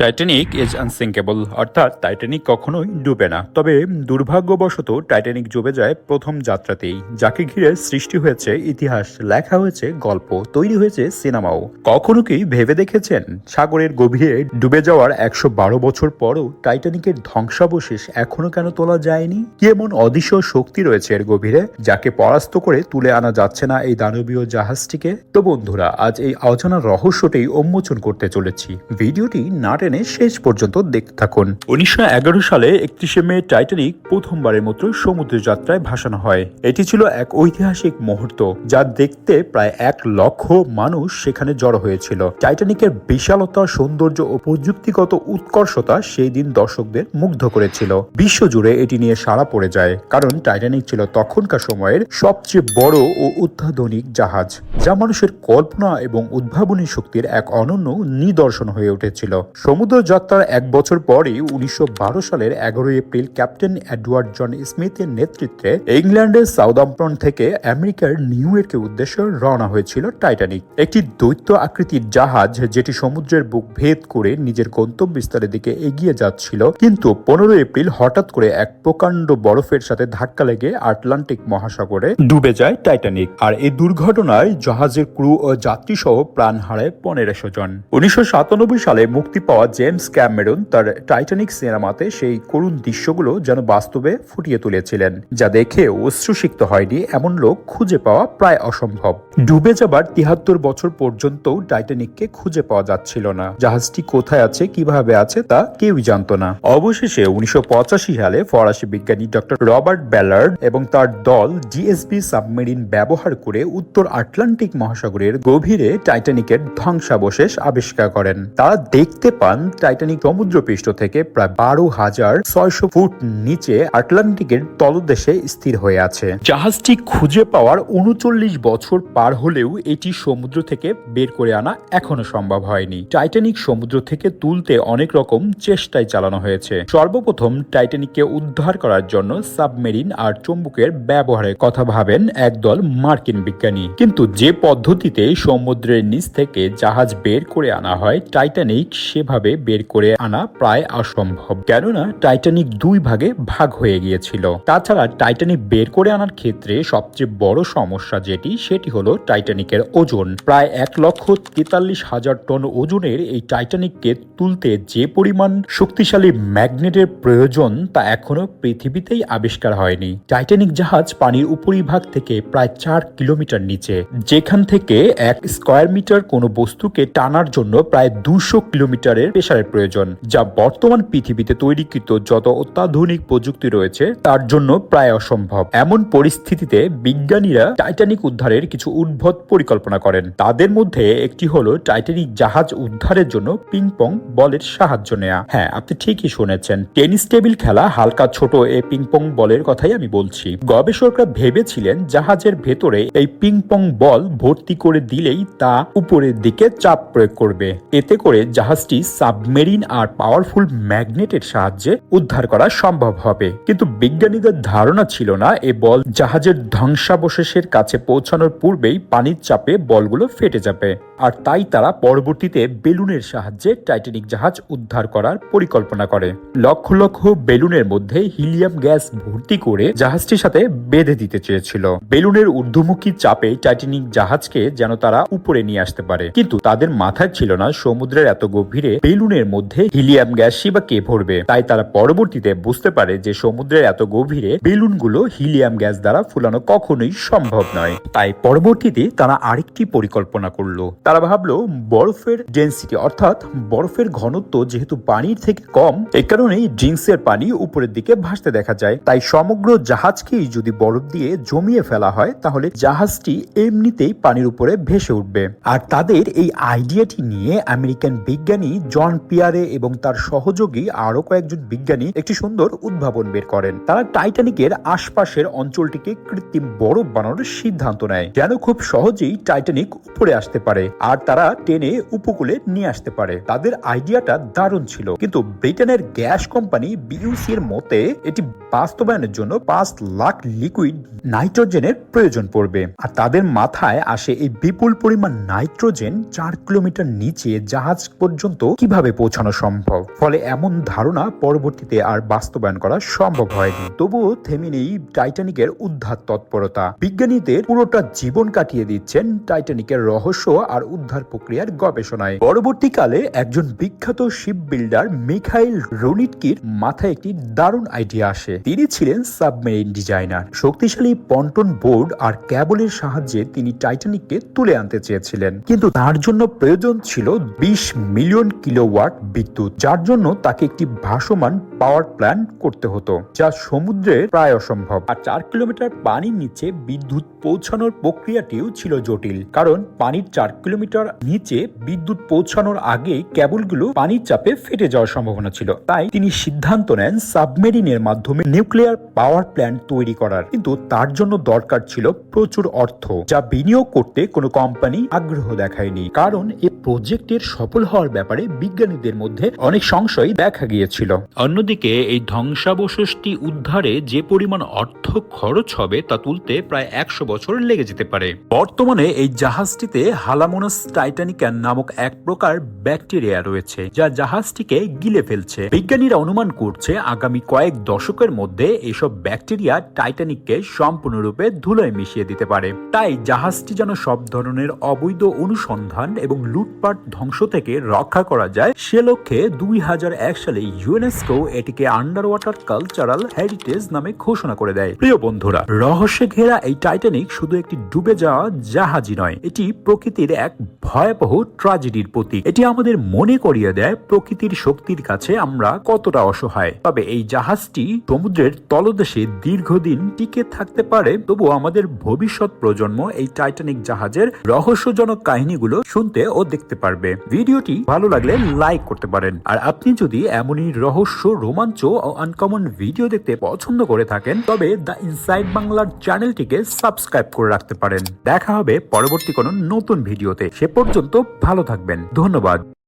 Titanic is unsinkable অর্থাৎ Titanic কখনোই ডুবে না। তবে দুর্ভাগ্যবশত টাইটানিক ডুবে যায় প্রথম যাত্রাতেই, যাকে ঘিরে সৃষ্টি হয়েছে ইতিহাস, লেখা হয়েছে গল্প, তৈরি হয়েছে সিনেমাও। কখনো কি ভেবে দেখেছেন? সাগরের গভীরে ডুবে যাওয়ার একশো বারো বছর পরও টাইটানিকের ধ্বংসাবশেষ এখনও কেন তোলা যায়নি? কি এমন অদৃশ্য শক্তি রয়েছে এর গভীরে, যাকে পরাস্ত করে তুলে আনা যাচ্ছে না এই দানবীয় জাহাজটিকে? তো বন্ধুরা, আজ এই অজানা রহস্যটি উন্মোচন করতে চলেছি। ভিডিওটি না টেনে শেষ পর্যন্ত দেখতে থাকুন। উনিশশো এগারো সালে একত্রিশে মে টাইটানিক প্রথমবারের মতো সমুদ্র যাত্রায় ভাসানো হয়। এটি ছিল এক ঐতিহাসিক মুহূর্ত, যা দেখতে প্রায় এক লক্ষ মানুষ সেখানে জড়ো হয়েছিল। টাইটানিকের বিশালতা, সৌন্দর্য ও প্রযুক্তিগত উৎকর্ষতা সেই দিন দর্শকদের মুগ্ধ করেছিল। বিশ্বজুড়ে এটি নিয়ে সাড়া পড়ে যায়, কারণ টাইটানিক ছিল তখনকার সময়ের সবচেয়ে বড় ও অত্যাধুনিক জাহাজ, যা মানুষের কল্পনা এবং উদ্ভাবনী শক্তির এক অনন্য নিদর্শন হয়ে উঠেছিল। সমুদ্র যাত্রার এক বছর পরেই উনিশশো সালের এগারোই এপ্রিল ক্যাপ্টেন এডওয়ার্ড জন স্মিথের নেতৃত্বে ইংল্যান্ডের সাউদাম্পটন থেকে আমেরিকার নিউ ইয়র্কের উদ্দেশ্যে রওনা হয়েছিল টাইটানিক। একটি দৈত্য আকৃতির জাহাজ যেটি সমুদ্রের বুক ভেদ করে নিজের গন্তব্যস্থলের দিকে এগিয়ে যাচ্ছিল, কিন্তু পনেরো এপ্রিল হঠাৎ করে এক প্রকাণ্ড বরফের সাথে ধাক্কা লেগে আটলান্টিক মহাসাগরে ডুবে যায় টাইটানিক। আর এই দুর্ঘটনায় জাহাজের ক্রু ও যাত্রী সহ প্রাণ হারায় পনেরোশো জন। উনিশশো সাতানব্বই সালে মুক্তি পাওয়া জেমস ক্যামেরন তার টাইটানিক সিনেমাতে সেই করুণ দৃশ্যগুলো যেন বাস্তবে ফুটিয়ে তুলেছিলেন, যা দেখে অশ্রুসিক্ত হয়নি এমন লোক খুঁজে পাওয়া প্রায় অসম্ভব। ডুবে যাবার তিহাত্তর বছর পর্যন্ত টাইটানিককে খুঁজে পাওয়া যাচ্ছিল না। জাহাজটি কোথায় আছে, কীভাবে আছে, তা কেউই জানতো না। অবশেষে উনিশশো পঁচাশি সালে ফরাসি বিজ্ঞানী ডক্টর রবার্ট ব্যালার্ড এবং তার দল জিএসবি সাবমেরিন ব্যবহার করে উত্তর আটলান্টিক মহাসাগরের গভীরে টাইটানিকের ধ্বংসাবশেষ আবিষ্কার করেন। তারা দেখতে পান টাইটানিক সমুদ্রপৃষ্ঠ থেকে প্রায় বারো হাজার ছয়শো ফুট নিচে আটলান্টিকের তলদেশে স্থির হয়ে আছে। জাহাজটি খুঁজে পাওয়ার উনচল্লিশ বছর পার হলেও এটি সমুদ্র থেকে বের করে আনা এখনও সম্ভব হয়নি। টাইটানিক সমুদ্র থেকে তুলতে অনেক রকম চেষ্টাই চালানো হয়েছে। সর্বপ্রথম টাইটানিককে উদ্ধার করার জন্য সাবমেরিন আর চুম্বকের ব্যবহারের কথা ভাবেন একদল মার্কিন বিজ্ঞানী। কিন্তু যে পদ্ধতিতে সমুদ্রের নিচ থেকে জাহাজ বের করে আনা হয়, টাইটানিক সেভাবে বের করে আনা প্রায় অসম্ভব। কেননা টাইটানিক দুই ভাগে ভাগ হয়ে গিয়েছিল। তাছাড়া টাইটানিক বের করে আনার ক্ষেত্রে সবচেয়ে বড় সমস্যা যেটি, সেটি হলো টাইটানিকের ওজন। প্রায় এক লক্ষ তেতাল্লিশ হাজার টন ওজনের এই টাইটানিককে তুলতে যে পরিমাণ শক্তিশালী ম্যাগনেটের প্রয়োজন তা এখনও পৃথিবীতেই আবিষ্কার হয়নি। টাইটানিক জাহাজ পানির উপরিভাগ থেকে প্রায় চার কিলোমিটার নিচে, যেখান থেকে এক স্কোয়ার মিটার কোনো বস্তুকে টানার জন্য প্রায় দুশো কিলোমিটারের প্রেসারের প্রয়োজন, যা বর্তমান পৃথিবীতে তৈরিকৃত যত অত্যাধুনিক প্রযুক্তি রয়েছে, তার জন্য প্রায় অসম্ভব। এমন পরিস্থিতিতে বিজ্ঞানীরা টাইটানিক উদ্ধারের কিছু উদ্ভট পরিকল্পনা করেন। তাদের মধ্যে একটি হলো টাইটানিক জাহাজ উদ্ধারের জন্য পিং পং বলের সাহায্য নেওয়া হ্যাঁ আপনি ঠিকই শুনেছেন। টেনিস টেবিল খেলা হালকা ছোট এই পিং পং বলের কথাই আমি বলছি। গবেষকরা ভেবেছিলেন জাহাজের ভেতরে এই পিং পং বল ভর্তি করে দিলেই তা উপরের দিকে চাপ প্রয়োগ করবে। এতে করে জাহাজটি সাবমেরিন আর পাওয়ারফুল ম্যাগনেটের সাহায্যে উদ্ধার করা সম্ভব হবে। কিন্তু বিজ্ঞানীদের ধারণা ছিল না, এ বল জাহাজের ধ্বংসাবশেষের কাছে পৌঁছানোর পূর্বেই পানির চাপে বলগুলো ফেটে যাবে। আর তাই তারা পরবর্তীতে বেলুনের সাহায্যে টাইটানিক জাহাজ উদ্ধার করার পরিকল্পনা করে। লক্ষ লক্ষ বেলুনের মধ্যে হিলিয়াম গ্যাস ভর্তি করে জাহাজটির সাথে বেঁধে দিতে চেয়েছিল। বেলুনের ঊর্ধ্বমুখী চাপে টাইটানিক জাহাজকে যেন তারা উপরে নিয়ে আসতে পারে। কিন্তু তাদের মাথায় ছিল না সমুদ্রের এত গভীরে বেলুনের মধ্যে হিলিয়াম গ্যাস বা কে ভরবে। তাই তারা পরবর্তীতে বুঝতে পারে যে সমুদ্রের এত গভীরে বেলুনগুলো হিলিয়াম গ্যাস দ্বারা ফুলানো কখনোই সম্ভব নয়। তাই পরবর্তীতে তারা আরেকটি পরিকল্পনা করল। তারা ভাবলো, বরফের ডেন্সিটি অর্থাৎ বরফের ঘনত্ব যেহেতু পানির থেকে কম, এই কারণেই ড্রিঙ্কসের পানি উপরের দিকে ভাসতে দেখা যায়। তাই সমগ্র জাহাজকেই যদি বরফ দিয়ে জমিয়ে ফেলা হয়, তাহলে জাহাজটি এমনিতেই পানির উপরে ভেসে উঠবে। আর তাদের এই আইডিয়াটি নিয়ে আমেরিকান বিজ্ঞানী জন পিয়ারে এবং তার সহযোগী আরও কয়েকজন বিজ্ঞানী একটি সুন্দর উদ্ভাবন বের করেন। তারা টাইটানিকের আশপাশের অঞ্চলটিকে কৃত্রিম বরফ বানানোর সিদ্ধান্ত নেয়, যেন খুব সহজেই টাইটানিক উপরে আসতে পারে আর তারা টেনে উপকূলে নিয়ে আসতে পারে। তাদের আইডিয়াটা দারুণ ছিল। কিন্তু ব্রিটেনের গ্যাস কোম্পানি বিইউসি এর মতে, এটি বাস্তবায়নের জন্য পাঁচ লাখ লিকুইড নাইট্রোজেনের প্রয়োজন পড়বে। আর তাদের মাথায় আসে এই বিপুল পরিমাণ নাইট্রোজেন চার কিলোমিটার নিচে জাহাজ পর্যন্ত কীভাবে পৌঁছানো সম্ভব? ফলে এমন ধারণা পরবর্তীতে আর বাস্তবায়ন করা সম্ভব হয়নি। তবুও থেমে নেই টাইটানিকের উদ্ধার তৎপরতা। বিজ্ঞানীদের পুরোটা জীবন কাটিয়ে দিচ্ছেন টাইটানিকের রহস্য আর উদ্ধার প্রক্রিয়ার গবেষণায়। পরবর্তীকালে একজন বিখ্যাত শিপ বিল্ডার মিখাইল রোনিটকির মাথায় একটি দারুণ আইডিয়া আসে। তিনি ছিলেন সাবমেরিন ডিজাইনার। শক্তিশালী পন্টন বোর্ড আর ক্যাবলের সাহায্যে তিনি টাইটানিককে তুলে আনতে চেয়েছিলেন। কিন্তু তার জন্য প্রয়োজন ছিল বিশ মিলিয়ন কিলোওয়াট বিদ্যুৎ, যার জন্য তাকে একটি ভাসমান পাওয়ার প্ল্যান্ট করতে হতো, যা সমুদ্রে প্রায় অসম্ভব। আর চার কিলোমিটার পানির নিচে বিদ্যুৎ পৌঁছানোর প্রক্রিয়াটিও ছিল জটিল, কারণ পানির চার কিলোমিটার নিচে বিদ্যুৎ পৌঁছানোর আগে কেবলগুলো পানির চাপে ফেটে যাওয়ার সম্ভাবনা ছিল। তাই তিনি সিদ্ধান্ত নেন সাবমেরিনের মাধ্যমে নিউক্লিয়ার পাওয়ার প্ল্যান্ট তৈরি করার। কিন্তু তার জন্য দরকার ছিল প্রচুর অর্থ, যা বিনিয়োগ করতে কোনো কোম্পানি আগ্রহ দেখায়নি। কারণ এ প্রজেক্টের সফল হওয়ার ব্যাপারে বিজ্ঞানীদের মধ্যে অনেক সংশয় দেখা গিয়েছিল। অন্যদিকে এই ধ্বংসাবশেষটি উদ্ধারে যে পরিমাণ অর্থ খরচ হবে তা তুলতে প্রায় একশো বছর লেগে যেতে পারে। বর্তমানে এই জাহাজটিতে হালামোনাস টাইটানিক্যান নামক এক প্রকার ব্যাকটেরিয়া রয়েছে যা জাহাজটিকে গিলে ফেলছে। বিজ্ঞানীরা অনুমান করছে আগামী কয়েক দশকের মধ্যে এসব ব্যাকটেরিয়া টাইটানিককে সম্পূর্ণরূপে ধুলোয় মিশিয়ে দিতে পারে। তাই জাহাজটি যেন সব ধরনের অবৈধ অনুসন্ধান এবং লুটপাট ধ্বংস থেকে রক্ষা করা যায়, সে লক্ষ্যে দুই হাজার এক সালে ইউনেস্কো এটিকে আন্ডার ওয়াটার কালচারাল হেরিটেজ নামে ঘোষণা করে দেয়। প্রিয় বন্ধুরা, রহস্যে ঘেরা এই টাইটানিক শুধু একটি ডুবে যাওয়া জাহাজই নয়, এটি প্রকৃতির এক ভয়াবহ ট্রাজেডির প্রতীক। এটি আমাদের মনে করিয়ে দেয় প্রকৃতির শক্তির কাছে আমরা কতটা অসহায়। তবে এই জাহাজটি সমুদ্রের তলদেশে দীর্ঘদিন টিকে থাকতে পারে তবু আমাদের ভবিষ্যৎ প্রজন্ম এই টাইটানিক জাহাজের রহস্যজনক কাহিনীগুলো শুনতে ও দেখতে পারবে। ভিডিওটি ভালো লাগলে লাইক করতে পারেন। আর আপনি যদি এমনই রহস্য, রোমাঞ্চ ও আনকমন ভিডিও দেখতে পছন্দ করে থাকেন, তবে দ্য ইনসাইড বাংলার চ্যানেলটিকে সাবস্ক্রাইব করে রাখতে পারেন। দেখা হবে পরবর্তী কোনো নতুন ভিডিওতে সে পর্যন্ত ভালো থাকবেন। ধন্যবাদ।